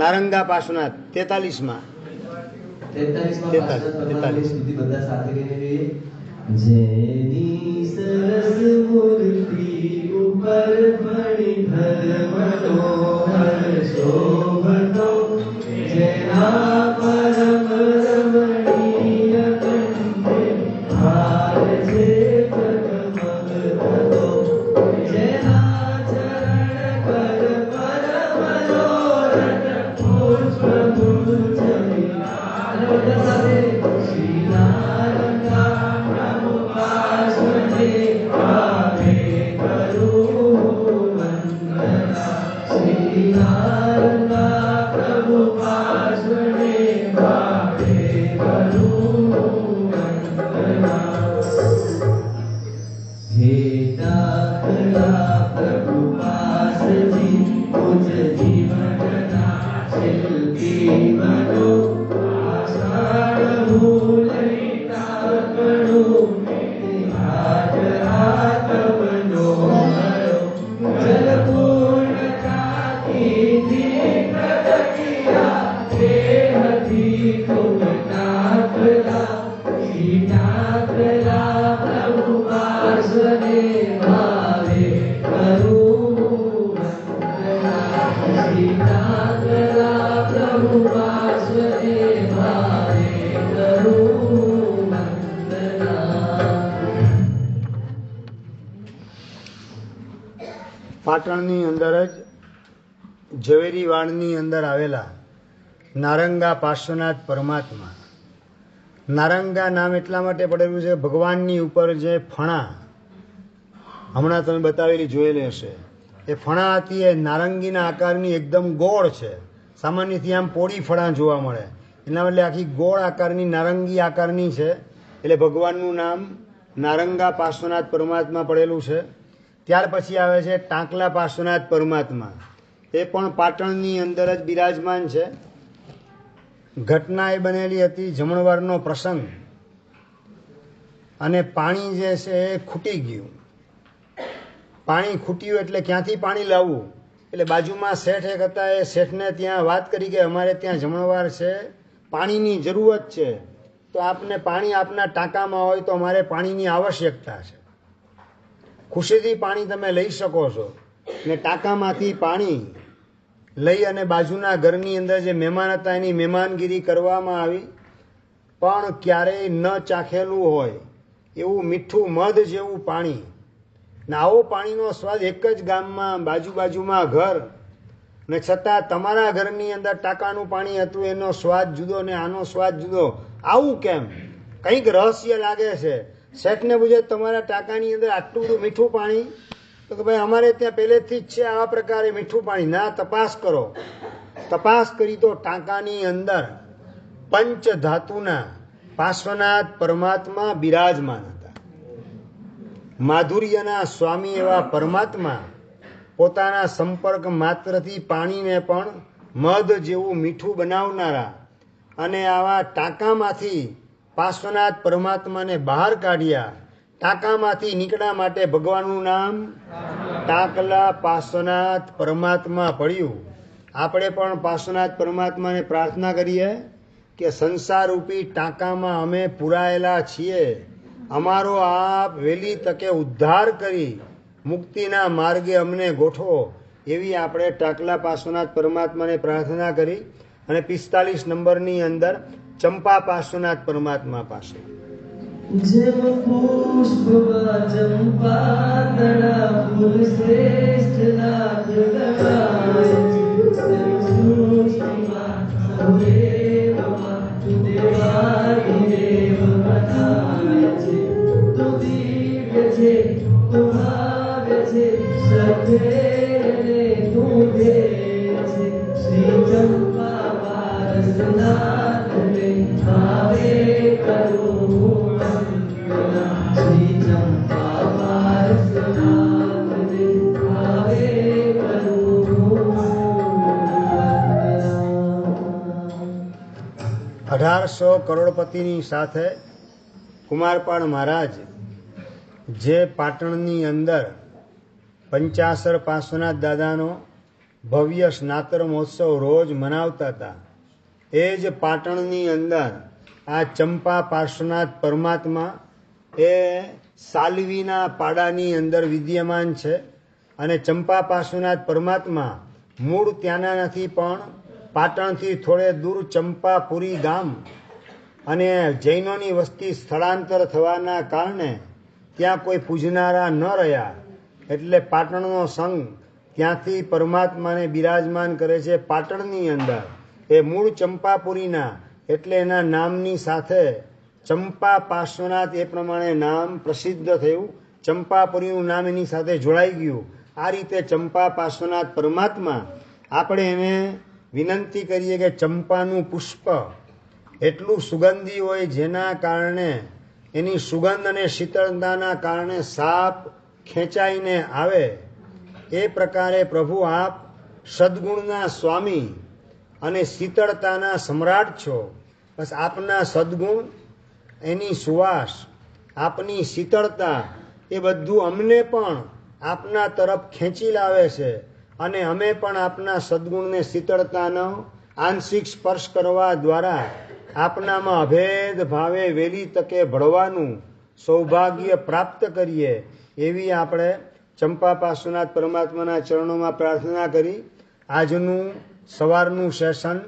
નારંગા પાર્શ્વનાથ તેતાલીસમાં તેતાલીસમાં તેતાલીસ, પાછળ પરમાત્માની તેતાલીસ. સ્તુતિ બધા સાથે કહીને જોઈએ. જેની સરસ મૂર્તિ ઉપર ફણી મનોહર શોભતો જેના પરમ Lord. પાટણની અંદર જ ઝવેરી વાણની અંદર આવેલા નારંગા પાર્શ્વનાથ પરમાત્મા. નારંગા નામ એટલા માટે પડેલું છે, ભગવાનની ઉપર જે ફણા, હમણાં તમે બતાવેલી જોયેલી હશે. એ ફણા હતી, એ નારંગીના આકારની એકદમ ગોળ છે. સામાન્યથી આમ પોળી ફણા જોવા મળે. એના બદલે આખી ગોળ આકારની, નારંગી આકારની છે. એટલે ભગવાનનું નામ નારંગા પાર્શ્વનાથ પરમાત્મા પડેલું છે. ત્યાર પછી આવે છે ટાંકલા પાર્શ્વનાથ પરમાત્મા. એ પણ પાટણની અંદર જ બિરાજમાન છે. ઘટના એ બનેલી હતી જમણવારનો પ્રસંગ. અને પાણી જે છે એ ખૂટી ગયું. પાણી ખૂટ્યું એટલે ક્યાંથી પાણી લાવવું? એટલે બાજુમાં શેઠ એક હતા, એ શેઠને ત્યાં વાત કરી કે અમારે ત્યાં જમણવાર છે, પાણીની જરૂરત છે. તો આપને પાણી આપના ટાંકામાં હોય તો અમારે પાણીની આવશ્યકતા છે. ખુશીથી પાણી તમે લઈ શકો છો ને ટાંકામાંથી પાણી લઈ અને બાજુના ઘરની અંદર જે મહેમાન હતા એની મહેમાનગીરી કરવામાં આવી. પણ ક્યારેય ન ચાખેલું હોય એવું મીઠું મધ જેવું પાણી. ને આવો પાણીનો સ્વાદ એક જ ગામમાં બાજુ બાજુમાં ઘર. ને છતાં તમારા ઘરની અંદર ટાંકાનું પાણી હતું, એનો સ્વાદ જુદો ને આનો સ્વાદ જુદો. આવું કેમ? કંઈક રહસ્ય લાગે છે. શેઠને પૂછે તમારા ટાંકાની અંદર આટલું બધું મીઠું પાણી? તો કે ભાઈ, અમારે ત્યાં પહેલેથી જ છે આવા પ્રકારે મીઠું પાણી. ના, તપાસ કરો. તપાસ કરી તો ટાંકાની અંદર પંચ ધાતુના પાર્શ્વનાથ પરમાત્મા બિરાજમાન હતા. માધુર્યના સ્વામી એવા પરમાત્મા પોતાના સંપર્ક માત્રથી પાણીને પણ મધ જેવું મીઠું બનાવનારા અને આવા ટાંકામાંથી પાર્શ્વનાથ પરમાત્માને બહાર કાઢ્યા. ટાંકામાંથી નીકળ્યા માટે ભગવાનનું નામ ટાંકલા પાર્શ્વનાથ પરમાત્મા પડ્યું. આપણે પણ પાર્શ્વનાથ પરમાત્માને પ્રાર્થના કરીએ કે સંસાર રૂપી ટાંકામાં અમે પુરાયેલા છીએ. અમારો આપ વહેલી તકે ઉદ્ધાર કરી મુક્તિના માર્ગે અમને ગોઠવો. એવી આપણે ટાકલા પાર્શ્વનાથ પરમાત્માને પ્રાર્થના કરી અને પિસ્તાલીસ નંબરની અંદર ચંપા પાર્શ્વનાથ પરમાત્મા પાસે. શ્રેષ્ઠ અઢારસો કરોડપતિની સાથે કુમારપાળ મહારાજ જે પાટણની અંદર પંચાસર પાર્શ્વનાથ દાદાનો ભવ્ય સ્નાતર મહોત્સવ રોજ મનાવતા હતા, એ જ પાટણની અંદર આ ચંપા પાર્શ્વનાથ પરમાત્મા એ સાલવીના પાડાની અંદર વિદ્યમાન છે અને ચંપા પાર્શ્વનાથ પરમાત્મા મૂળ ત્યાંના નથી પણ પાટણથી થોડે દૂર ચંપાપુરી ગામ અને જૈનોની વસ્તી સ્થળાંતર થવાના કારણે ત્યાં કોઈ પૂજનારા ન રહ્યા. એટલે પાટણનો સંઘ ત્યાંથી પરમાત્માને બિરાજમાન કરે છે પાટણની અંદર. એ મૂળ ચંપાપુરીના, એટલે એના નામની સાથે ચંપા પાર્શ્વનાથ એ પ્રમાણે નામ પ્રસિદ્ધ થયું. ચંપાપુરીનું નામ એની સાથે જોડાઈ ગયું. આ રીતે ચંપા પાર્શ્વનાથ પરમાત્મા, આપણે એને વિનંતી કરીએ કે ચંપાનું પુષ્પ એટલું સુગંધી હોય જેના કારણે એની સુગંધ અને શીતળતાના કારણે સાપ ખેંચાઈને આવે, એ પ્રકારે પ્રભુ આપ સદગુણના સ્વામી અને શીતળતાના સમ્રાટ છો. બસ આપના સદગુણ, એની સુવાસ, આપની શીતળતા એ બધું અમને પણ આપના તરફ ખેંચી લાવે છે. અને અમે પણ આપના સદગુણને શીતળતાનો આંશિક સ્પર્શ કરવા દ્વારા આપનામાં અભેદ ભાવે વેલી તકે ભળવાનું સૌભાગ્ય પ્રાપ્ત કરીએ એવી આપણે ચંપા પાર્શ્વનાથ પરમાત્માના ચરણોમાં પ્રાર્થના કરી આજનું સવારનું સેશન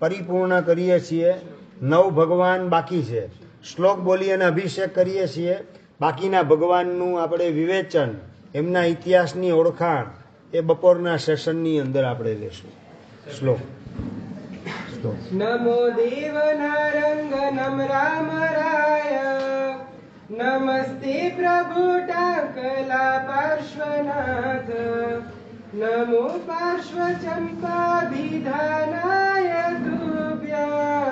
પરિપૂર્ણ કરીએ છીએ. નવ ભગવાન બાકી છે. શ્લોક બોલી અને અભિષેક કરીએ છીએ. બાકીના ભગવાનનું આપણે વિવેચન, એમના ઇતિહાસની ઓળખાણ એ બપોરના સેશનની અંદર આપણે લેશું. શ્લોક. નમો દેવનારંગનમ રામ રાય નમસ્તે પ્રભુ ટાકલા પાર્શ્વનાથ. નમો પાર્શ્વ ચંપાભિધાનાય તુભ્યામ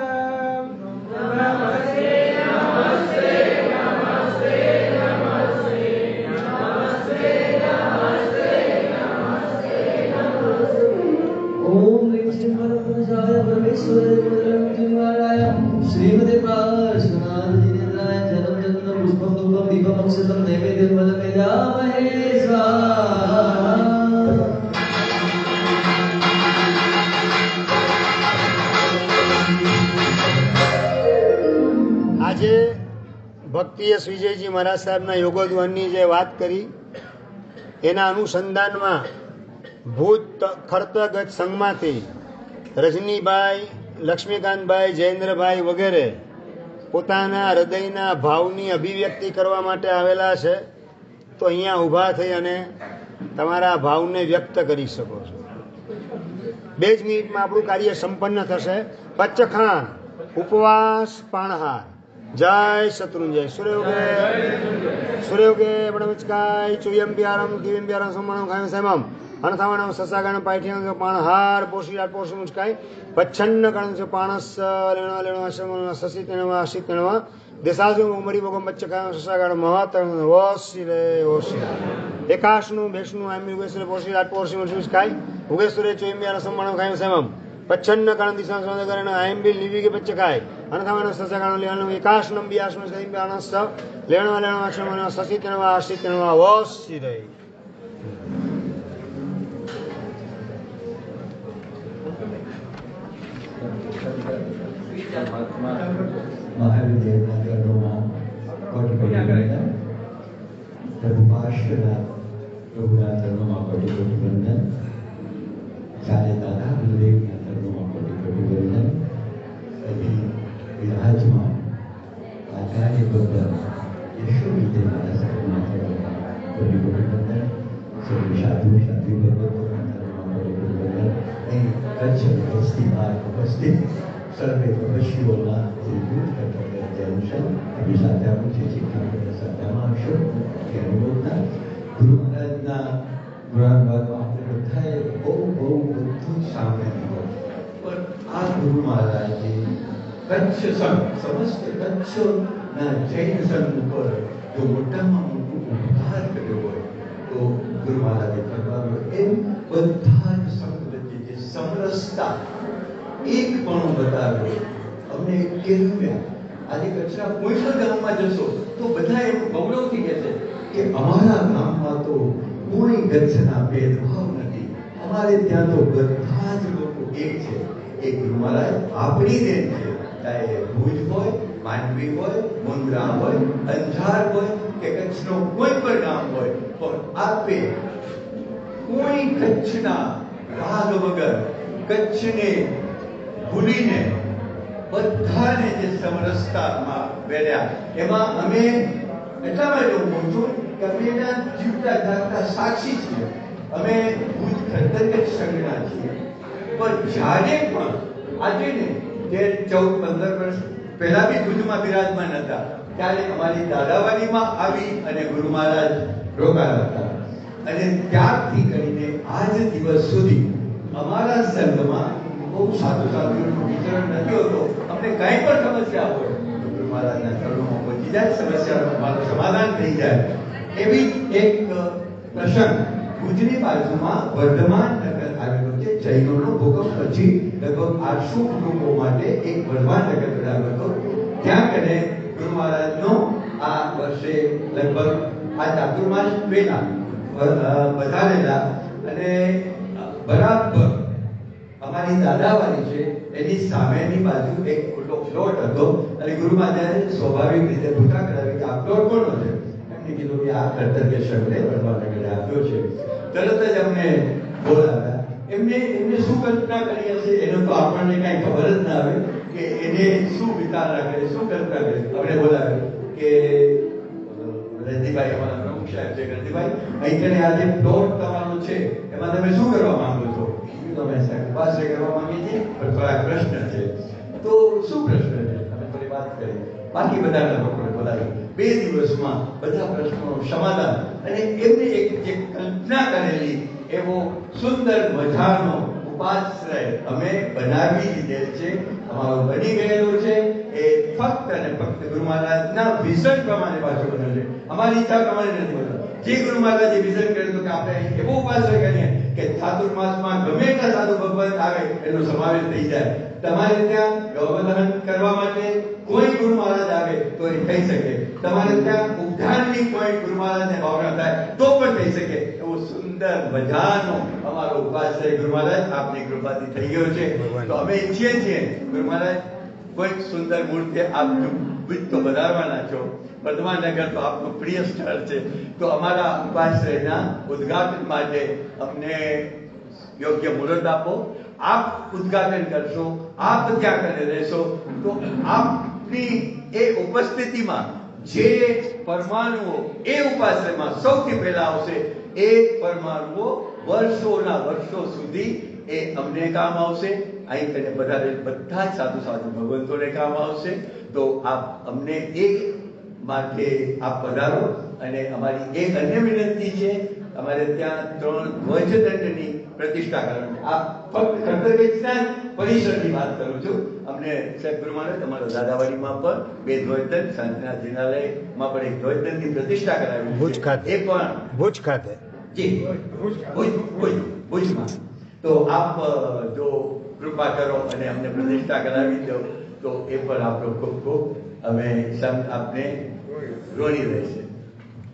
આજે ભક્તિયસ વિજયજી મહારાજ સાહેબના યોગોદ્વનની જે વાત કરી, એના અનુસંધાનમાં ભૂત ખર્તગત સંઘમાંથી રજનીભાઈ, લક્ષ્મીકાંતભાઈ, જયેન્દ્રભાઈ વગેરે પોતાના હૃદયના ભાવની અભિવ્યક્તિ કરવા માટે આવેલા છે, તો અહીંયા ઊભા થઈ અને તમારા ભાવને વ્યક્ત કરી શકો છો. બે જ મિનિટમાં આપણું કાર્ય સંપન્ન થશે. પચ્ચખાન ઉપવાસ, પાણહાર. જય શત્રુંજય. સૂર્યોગે સૂર્યોગે બળમચકાય ચુયમ બિહારમ દિવ્યમ બિહારમ સોમાણમ ખાયમ, સાયમમ. અનથાવણમ સસાગણ પાઠ્યમ પાણહાર પોષી પોષી મુચકાય પચ્છન્ન કણ છે પાણસ, લેણ લેણ, આશ્રમ, સસી, તેણવા અસી તેણવા. દેશાજુ ઉમરી ભોગમ બચ્ચકાય સસાગણ મહત ઓસી રે ઓસી એકાશનું ભેષનું આમી ઉગેશ્વરે, પોષી રાટ પોષી મુચકાય ઉગેશ્વરે ચુયમ બિહારમ સોમાણમ ખાયમ, સાયમમ. પચ્છન્ન કણ દિશા સંદકરણ આયમ બિલ નિવિગે પચ્ચકાય અનથાવણ સસાગણ લેણ એકાશનમ બિયાશનું સૈમ બિયાણસ લેણ લેણ આશ્રમ સસી તેણવા અસી તેણવા ઓસી રે મહાવીર દેવના ચરણોમાં કોટી કોટી વંદન પ્રભુ પાર્શ્વના પ્રભુના ચરણોમાં કોટી કોટી વંદન ચારે ફેસ્ટિવલ ઉપસ્થિત સર્વે પ્રવશીઓના ત્રિભુજ અનુસાર આપણી સાથે આપણું જે શિક્ષણ બધા સાથેમાં આવશો કે અનુભવતા ગુરુ મહારાજના પુરાણવાદમાં આપણે બધાએ બહુ બહુ બધું જ સાંભળ્યું હોય પણ આ ગુરુ મહારાજે કચ્છ સંઘ સમસ્ત કચ્છના જૈન સંઘ ઉપર જો મોટામાં મોટું ઉપકાર કર્યો હોય તો ગુરુ મહારાજે કરવાનું એમ બધા જ સંઘ વચ્ચે જે સમરસતા એક પણ બતાવ્યો. અમને કેળવ્યા આજે કચ્છના કોઈ પણ ગામમાં જશો તો બધા એમ ગૌરવથી કહે છે કે અમારા ગામમાં તો કોઈ કચ્છના ભેદભાવ નથી. અમારે ત્યાં તો બધા જ લોકો એક છે. એ ગુરુ મહારાજ આપણી દેન છે. ચાહે ભુજ હોય, માંડવી હોય મુન્દ્રા હોય, અંજાર હોય કે કચ્છનો કોઈ પણ ગામ હોય. પણ આપે કોઈ કચ્છના રાગ વગર કચ્છને ભૂલીને બધાને જે સમરસતામાં વેર્યા એમાં અમે એટલા માટે કહું છું કે અમે એના જીવતા જાગતા સાક્ષી છીએ. અમે ભૂત ખતર જ સંજ્ઞા છીએ. પણ જ્યારે પણ આજે ને જે ચૌદ, પંદર વર્ષ પહેલા બી ભુજમાં બિરાજમાન હતા, ત્યારે અમારી દાદાવાડીમાં આવી અને ગુરુ મહારાજ રોકાયા હતા. અને ત્યારથી કરીને આજ દિવસ સુધી અમારા સંઘમાં બહુ સાધુ સાદું વિતરણ નથી હોતો. અમને કાંઈ પણ સમસ્યા હોય, તો ગુરુ મહારાજના ચરણોમાં પહોંચી જાય, સમસ્યાનું મારું સમાધાન થઈ જાય. એવી એક પ્રસંગ ભુજની બાજુમાં વર્ધમાન નગર આવેલું છે. જૈનોનો ભૂકંપ પછી લગભગ આઠસો કુટુંબો માટે એક વર્ધમાન નગર બનાવ્યો હતો. ત્યાં કને ગુરુ મહારાજનો આ વર્ષે લગભગ આ ચાતુર્માસ પહેલા વધારેલા અને બરાબર અમારી દાદાવાળી છે, એની સામેની બાજુ એક ખુલ્લો પ્લોટ હતો અને ગુરુ મહારાજે સ્વાભાવિક રીતે ભૂકા કરાવી કે આ પ્લોટ કોનો છે? એમને કીધું કે આ કર્તવ્ય શબ્દે વડવાનગરે આપ્યો છે. તરત જ અમને બોલાવ્યા. એમને એમને શું કલ્પના કરી હશે? એનો તો આપણને કાંઈ ખબર જ ના આવે કે એને શું વિચાર રાખે, શું કલ્પના કરે. અમને બોલાવ્યું કે રંજીભાઈ અમારા પ્રમુખ સાહેબ છે રંજીભાઈ અહીં કને આજે પ્લોટ તમારો છે, એમાં તમે શું કરવા માંગો છો કીધું તો અમે સાહેબ ઉપાશ્રય કરવા માંગીએ છીએ પણ થોડા પ્રશ્ન છે તો શું પ્રશ્ન છે અમે થોડી વાત કરી બાકી બધાના લોકોને બોલાવી બે દિવસમાં બધા પ્રશ્નોનું સમાધાન અને એમને એક જે કલ્પના કરેલી એવો સુંદર મજાનો ઉપાશ્રય અમે બનાવી દીધેલ છે અમારો બની ગયેલો છે એ ફક્ત અને ફક્ત ગુરુ મહારાજના વિઝન પ્રમાણે પાછું બન્યો છે અમારી ઈચ્છા પ્રમાણે નથી બન્યો જે ગુરુ મહારાજે વિઝન કરે તો કે આપણે એવો ઉપાશ્રય કરીએ કે ચાતુર્માસમાં ગમે એટલા સાધુ ભગવાન આવે એનો સમાવેશ થઈ જાય. તમારે ત્યાં ગૌવદહન કરવા માટે કોઈ ગુરુ મહારાજ આવે તો એ થઈ શકે. તમારે ત્યાં ઉદ્ધારની કોઈ ગુરુ મહારાજને ભાવના થાય તો પણ થઈ શકે. એવો સુંદર મજાનો અમારો ઉપાશ્રય ગુરુ મહારાજ આપની કૃપાથી થઈ ગયો છે. તો અમે ઈચ્છીએ છીએ ગુરુ મહારાજ કોઈ સુંદર મૂર્તિ આપ બીજ તો વધારવાના છો. વર્ધમાન નગર તો આપનું પ્રિય સ્થળ છે. તો અમારા ઉપાશ્રયના ઉદ્ઘાટન માટે અમને યોગ્ય મુહૂર્ત આપો. આપ ઉદ્ઘાટન કરશો, આપ ત્યાં કરે રહેશો. તો આપની એ ઉપસ્થિતિમાં જે પરમાણુઓ એ ઉપાશ્રયમાં સૌથી પહેલા આવશે, એ પરમાણુઓ વર્ષોના વર્ષો સુધી એ અમને કામ આવશે. અહીં કરીને બધા બધા જ સાધુ સાધુ ભગવંતોને કામ આવશે. તો આપ અમને એક માટે આપ પધારો અને અમારી એક અન્ય વિનંતી છે અમારે ત્યાં ત્રણ ધ્વજદંડની પ્રતિષ્ઠા કરવાની. આ ફક્ત કર્તવ્ય પરિસરની વાત કરું છું. અમને સાહેબ ગુરુ તમારા દાદાવાડીમાં પણ બે ધ્વજદંડ સાંજના જિનાલયમાં પણ એક ધ્વજદંડની પ્રતિષ્ઠા કરાવી ભુજ ખાતે. એ પણ ભુજ ખાતે. જી ભુજ ભુજ ભુજમાં. તો આપ જો કૃપા કરો અને અમને પ્રતિષ્ઠા કરાવી દો. તો એ પણ આપણો ખૂબ ખૂબ અમે સંત આપને ઋણી રહેશે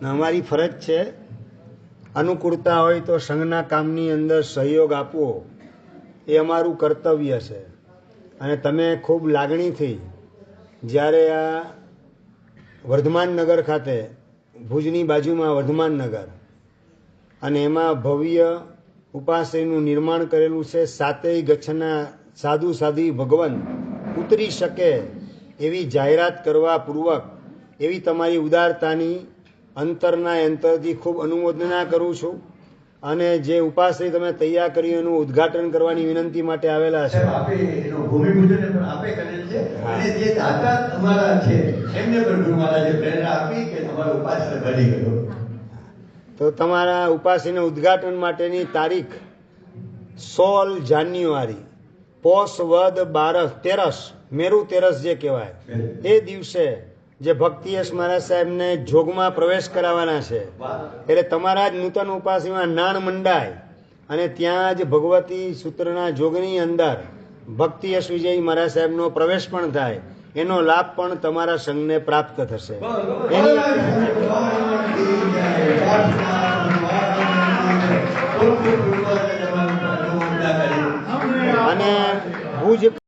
અમારી ફરજ છે, અનુકૂળતા હોય તો સંઘના કામની અંદર સહયોગ આપવો. એ અમારું કર્તવ્ય છે. અને તમે ખૂબ લાગણીથી જ્યારે આ વર્ધમાન નગર ખાતે ભુજની બાજુમાં વર્ધમાન નગર અને એમાં ભવ્ય ઉપાશ્રયનું નિર્માણ કરેલું છે. સાતેય ગચ્છના સાધુ સાધી ભગવાન ઉતરી શકે એવી જાહેરાત કરવા પૂર્વક એવી તમારી ઉદારતાની અંતરના અંતરથી ખૂબ અનુમોદના કરું છું. અને જે ઉપાશ્રય તમે તૈયાર કર્યું એનું ઉદ્ઘાટન કરવાની વિનંતી માટે આવેલા છે. અમારા છે એમને પણ ગુરુ મહારાજે પ્રેરણા આપી કે તમારો ઉપાશ્રય બની ગયો. તો તમારા ઉપાશ્રયના ઉદ્ઘાટન માટેની તારીખ સોળ જાન્યુઆરી પોષ વદ બારસ તેરસ મેરુ તેરસ જે કહેવાય એ દિવસે જે ભક્તિયશ મહારાજ સાહેબને જોગમાં પ્રવેશ કરાવવાના છે એટલે તમારા જ નૂતન ઉપાસીમાં નાણ મંડાય અને ત્યાં જ ભગવતી સૂત્રના જોગની અંદર ભક્તિયશ વિજય મહારાજ સાહેબનો પ્રવેશ પણ થાય. એનો લાભ પણ તમારા સંઘને પ્રાપ્ત થશે. અને ભુજ